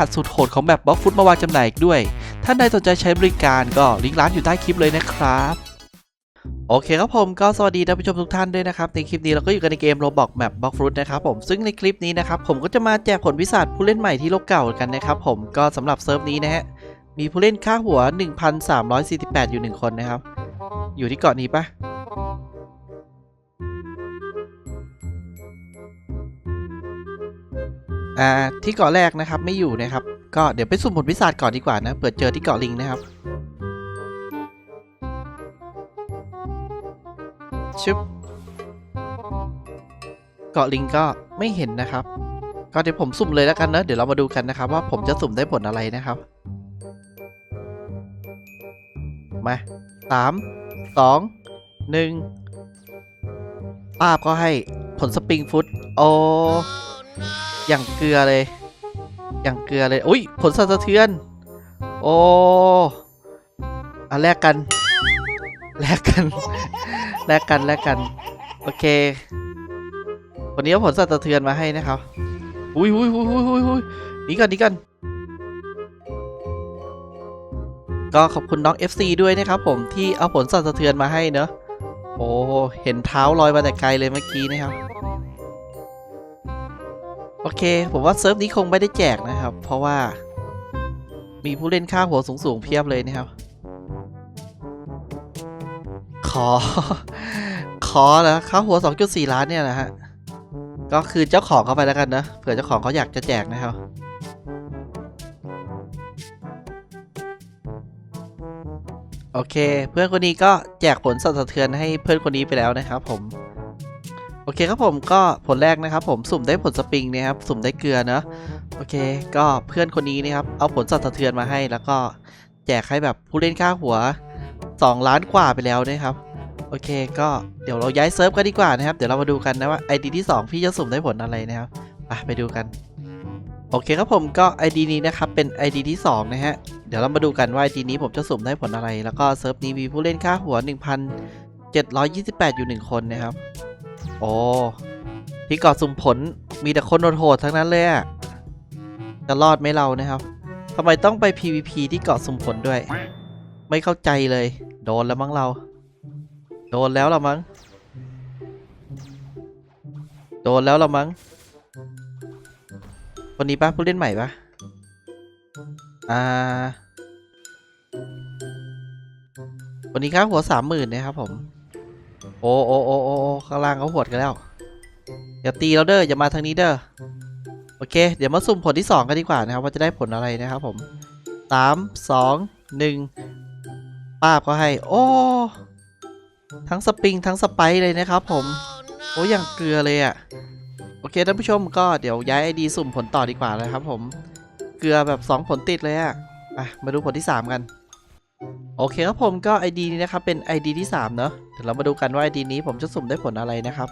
ัสสุดโหดของแบบบล็อกฟุตมาวางจำหน่ายอีกด้วย ท่านใดสนใจใช้บริการก็ลิงก์ร้านอยู่ใต้คลิปเลยนะครับโอเคครับผมก็สวัสดีท่านผู้ชมทุกท่านด้วยนะครับในคลิปนี้เราก็อยู่กันในเกม Roblox Map Block Fruit นะครับผมซึ่งในคลิปนี้นะครับผมก็จะมาแจกผลพิศาจผู้เล่นใหม่ที่โลกเก่ากันนะครับผมก็สำหรับเซิร์ฟนี้นะฮะมีผู้เล่นค่าหัว 1,348 อยู่ 1 คนนะครับอยู่ที่เกาะนี้ปะ อ่าที่เกาะแรกนะครับไม่อยู่นะครับ ก็เดี๋ยวไปสุ่มผลพิศาจก่อนดีกว่านะเปิดเจอที่เกาะลิงนะครับชึบเกาะลิงก็ไม่เห็นนะครับ ก็เดี๋ยวผมสุ่มเลยแล้วกันนะเดี๋ยวเรามาดูกันนะครับ ว่าผมจะสุ่มได้ผลอะไรนะครับ มาสามสองหนึ่งป้าบก็ให้ผลสปริงฟุตโอ อย่างเกลือเลย อย่างเกลือเลย อุ้ยผลสั่นสะเทือน โอ้เอะแลกกัน แลกกัน แลกกัน แลกกัน โอเค วันนี้เอาผลสั่นสะเทือนมาให้นะครับ อุ้ยอุ้ยอุ้ยอุ้ยอุ้ยหนี่กันนี่กันก็ขอบคุณน้อง FC ด้วยนะครับผมที่เอาผลสั่นสะเทือนมาให้เนอะโอ้ เห็นเท้าลอยมาแต่ไกลเลยเมื่อกี้นะครับ เค ผมว่าเซิร์ฟนี้คงไม่ได้แจกนะครับ เพราะว่า มีผู้เล่นค่าหัวสูงๆเพียบเลยนะครับ ขอ ขอเหรอค่าหัว 2.4 ล้านเนี่ยนะฮะ ก็คือเจ้าของเขาไปแล้วกันนะ เผื่อเจ้าของเขาอยากจะแจกนะครับโอเค เพื่อนคนนี้ก็แจกผลสั่นสะเทือนให้เพื่อนคนนี้ไปแล้วนะครับผม โอเคครับผมก็ผลแรกนะครับ ผมสุ่มได้ผลสปริงนะครับสุ่มได้เกลือเนอะโอเค ก็เพื่อนคนนี้นะครับเอาผลสั่นสะเทือนมาให้ แล้วก็แจกให้แบบผู้เล่นค่าหัว 2 ล้านกว่าไปแล้วนะครับโอเค ก็เดี๋ยวเราย้ายเซิร์ฟกันดีกว่านะครับ เดี๋ยวเรามาดูกันนะว่า ID ที่ 2 พี่จะสุ่มได้ผลอะไรนะครับไปไปดูกัน โอเคครับผมก็ ID นี้นะครับเป็น ID ที่ 2 นะฮะเดี๋ยวเรามาดูกันว่า ID นี้ผมจะสุ่มได้ผลอะไร แล้วก็เซิร์ฟนี้มีผู้เล่นค่าหัว 1,728 อยู่ 1 คนนะครับ โอ้ที่เกาะสุ่มผลมีแต่คนโหดๆทั้งนั้นเลยอะจะรอดไหมเรานะครับทำไมต้องไป PVP ที่เกาะสุ่มผลด้วย ไม่เข้าใจเลย โดนแล้วมั้งเรา โดนแล้วละมั้ง โดนแล้วละมั้งคนนี้ปะผู้เล่นใหม่ปะอ่าวันนี้ค่าหัวสามหมื่นนะครับผม โอ้โอ้โอ้โอ้ข้างล่างเขาหวดกันแล้ว อย่าตีเราเด้ออย่ามาทางนี้เด้อโอเค เดี๋ยวมาสุ่มผลที่ 2 กันดีกว่านะครับ ว่าจะได้ผลอะไรนะครับผมสามสองหนึ่งป้าบก็ให้ โอ้ ทั้งสปริง ทั้งสไปซ์เลยนะครับผม โอ้อย่างเกลือเลยอะ่ะ โอเคท่านผู้ชมก็เดี๋ยวย้ายไอดีสุ่มผลต่อดีกว่านะครับผม เกลือแบบ 2 ผลติดเลยอะ่ะมาดูผลที่ 3 กัน โอเคครับผมก็ ID นี้นะครับเป็น ID ที่ 3 เนอะเดี๋ยวเรามาดูกันว่า ID นี้ผมจะสุ่มได้ผลอะไรนะครับ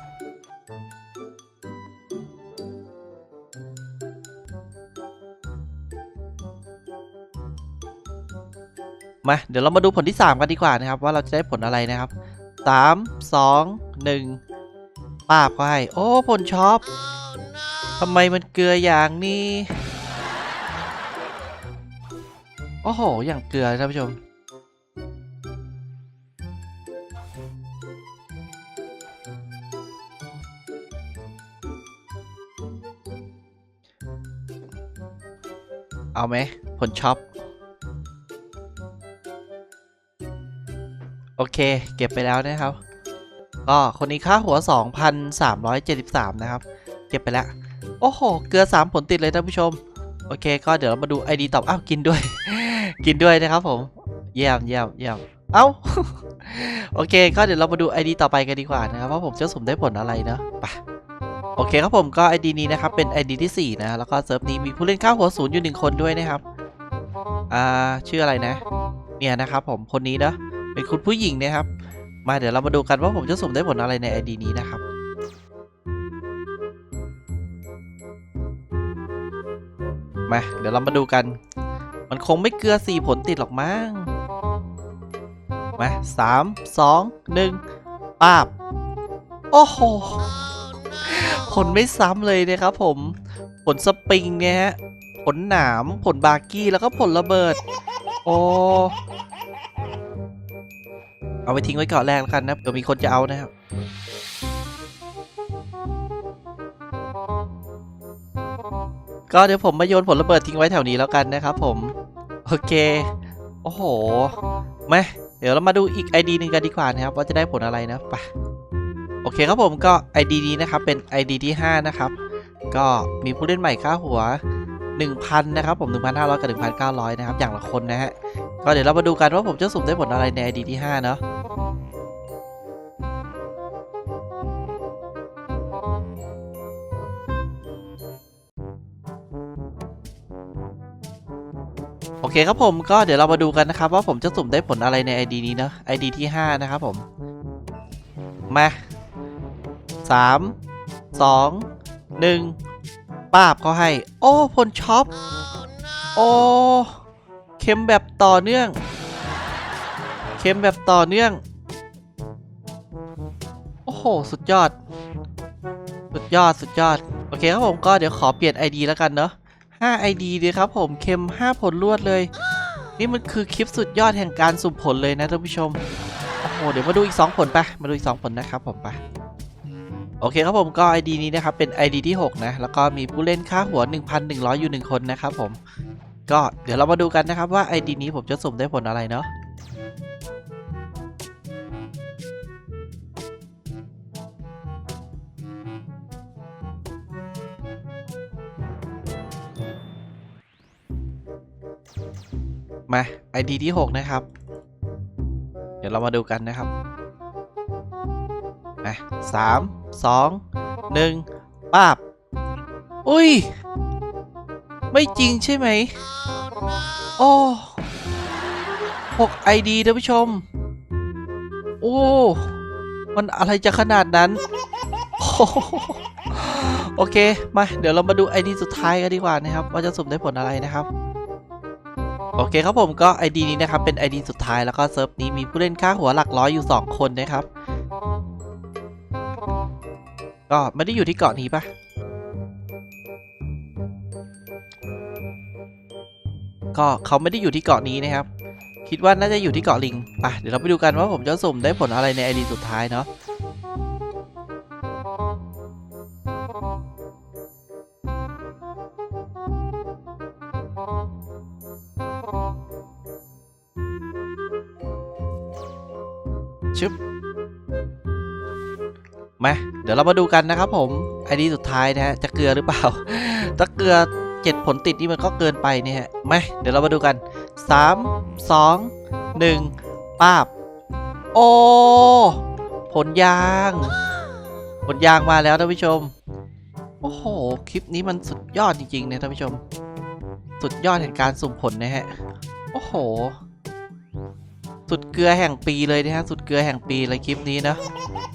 มาเดี๋ยวเรามาดูผลที่ 3 กันดีกว่านะครับ ว่าเราจะได้ผลอะไรนะครับ 3 2 1ป้าบก็ให้โอ้ผลช็อปทำไมมันเกลืออย่างนี้ โอ้โห อย่างเกลือท่านผู้ชม เอาไหมผลช็อป โอเค เก็บไปแล้วนะครับ ก็คนนี้ค่าหัว 2,373 นะครับ เก็บไปแล้ว โอ้โห เกลือ 3 ผลติดเลยท่านผู้ชม โอเค ก็เดี๋ยวเรามาดู ID ตอบ อ้าว กินด้วย กินด้วยนะครับผม เยี่ยมเยี่ยมเยี่ยมเอ้า โอเค ก็เดี๋ยวเรามาดู ID ต่อไปกันดีกว่านะครับ ว่าผมจะสุ่มได้ผลอะไรเนาะไป โอเคครับผมก็ ID นี้นะครับเป็น ID ที่ 4 นะ แล้วก็เซิร์ฟนี้มีผู้เล่นค่าหัวศูนย์อยู่หนึ่งคนด้วยนะครับ อ่าชื่ออะไรนะ เนี่ยนะครับผมคนนี้เนาะเป็นคุณผู้หญิงนะครับ มาเดี๋ยวเรามาดูกันว่าผมจะสุ่มได้ผลอะไรใน ID นี้นะครับมาเดี๋ยวเรามาดูกัน มันคงไม่เกลือสี่ผลติดหรอกมั้งมาสามสองหนึ่งป้าบ โอ้โห ผลไม่ซ้ำเลยนะครับผม ผลสปริงเนี่ยฮะ ผลหนาม ผลบาร์กี้ แล้วก็ผลระเบิด โอ้ เอาไปทิ้งไว้ก่อนแรกแล้วกันนะเดี๋ยวมีคนจะเอานะครับก็เดี๋ยวผมมาโยนผลระเบิดทิ้งไว้แถวนี้แล้วกันนะครับผม โอเค โอ้โหมาเดี๋ยวเรามาดูอีก ID หนึ่งกันดีกว่านะครับ ว่าจะได้ผลอะไรนะไป โอเคครับผมก็ ID นี้นะครับเป็น ID ที่ 5 นะครับ ก็มีผู้เล่นใหม่ค่าหัว 1,000 นะครับผม 1,500 กับ 1,900 นะครับ อย่างละคนนะฮะ ก็เดี๋ยวเรามาดูกันว่าผมจะสุ่มได้ผลอะไรใน ID ที่ 5 เนาะโอเคครับผมก็เดี๋ยวเรามาดูกันนะครับ ว่าผมจะสุ่มได้ผลอะไรใน ID นี้เนาะ ID ที่ 5 นะครับผม มา สามสองหนึ่งป้าบเขาให้ โอ้ผลช็อป โอ้เค็มแบบต่อเนื่องเค็มแบบต่อเนื่อง โอ้โห สุดยอด สุดยอด สุดยอด โอเคครับผมก็เดี๋ยวขอเปลี่ยน ID แล้วกันเนาะ5 ID ดีครับผมเค็ม 5 ผลรวดเลย นี่มันคือคลิปสุดยอดแห่งการสุ่มผลเลยนะท่านผู้ชม โอ้โห เดี๋ยวมาดูอีก 2 ผลไป มาดูอีก 2 ผลนะครับผมไป โอเคครับผมก็ ID นี้นะครับเป็น ID ที่ 6 นะ แล้วก็มีผู้เล่นค่าหัว 1,100 อยู่ 1 คนนะครับผม ก็เดี๋ยวเรามาดูกันนะครับว่า ID นี้ผมจะสุ่มได้ผลอะไรเนาะมา ID ที่ 6 นะครับ เดี๋ยวเรามาดูกันนะครับมาสาม สองหนึ่งป้าบ อุ้ย ไม่จริงใช่ไหม โอ้หก ID ท่านผู้ชม โอ้ มันอะไรจะขนาดนั้นโอ้โหโอเค มา เดี๋ยวเรามาดู ID สุดท้ายกันดีกว่านะครับ ว่าจะสุ่มได้ผลอะไรนะครับโอเคครับผมก็ ID นี้นะครับเป็น ID สุดท้ายแล้วก็เซิร์ฟนี้มีผู้เล่นค่าหัวหลักร้อยอยู่ 2 คนนะครับ ก็ไม่ได้อยู่ที่เกาะนี้ปะก็เขาไม่ได้อยู่ที่เกาะนี้นะครับ คิดว่าน่าจะอยู่ที่เกาะลิงไปเดี๋ยวเราไปดูกันว่าผมจะสุ่มได้ผลอะไรใน ID สุดท้ายเนาะชึบมา ดี๋ยวเรามาดูกันนะครับผมไอดีสุดท้ายนะฮะจะเกลือหรือเปล่า ถ้าเกลือเจ็ดผลติดนี่มันก็เกินไปเนี่ยฮะมเดี๋ยวเรามาดูกันสามสองหนึ่งป้าบ โอ้ ผลยาง ผลยางมาแล้วท่านผู้ชม โอ้โห คลิปนี้มันสุดยอดจริงๆนี่ยท่านผู้ชม สุดยอดแห่งการสุ่มผลนะฮะ โอ้โห สุดเกลือแห่งปีเลยนะฮะสุดเกลือแห่งปีเลยคลิปนี้นะ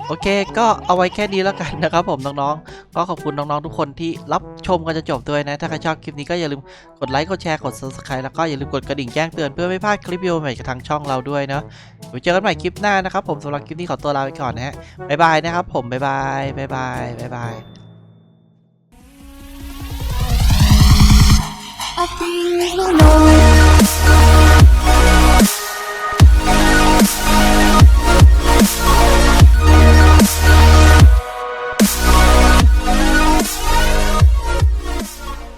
โอเค ก็เอาไว้แค่นี้แล้วกันนะครับผมน้องๆ ก็ขอบคุณน้องๆทุกคนที่รับชมกันจะจบด้วยนะ ถ้าใครชอบคลิปนี้ก็อย่าลืมกดไลค์กดแชร์กด subscribe แล้วก็อย่าลืมกดกระดิ่งแจ้งเตือนเพื่อไม่พลาดคลิปวิดีโอใหม่จากทางช่องเราด้วยเนาะไว้เจอกันใหม่คลิปหน้านะครับผมสำหรับคลิปนี้ขอตัวลาไปก่อนนะฮะบ๊ายบายนะครับผมบ๊ายบายบ๊ายบายบ๊ายบาย I think you know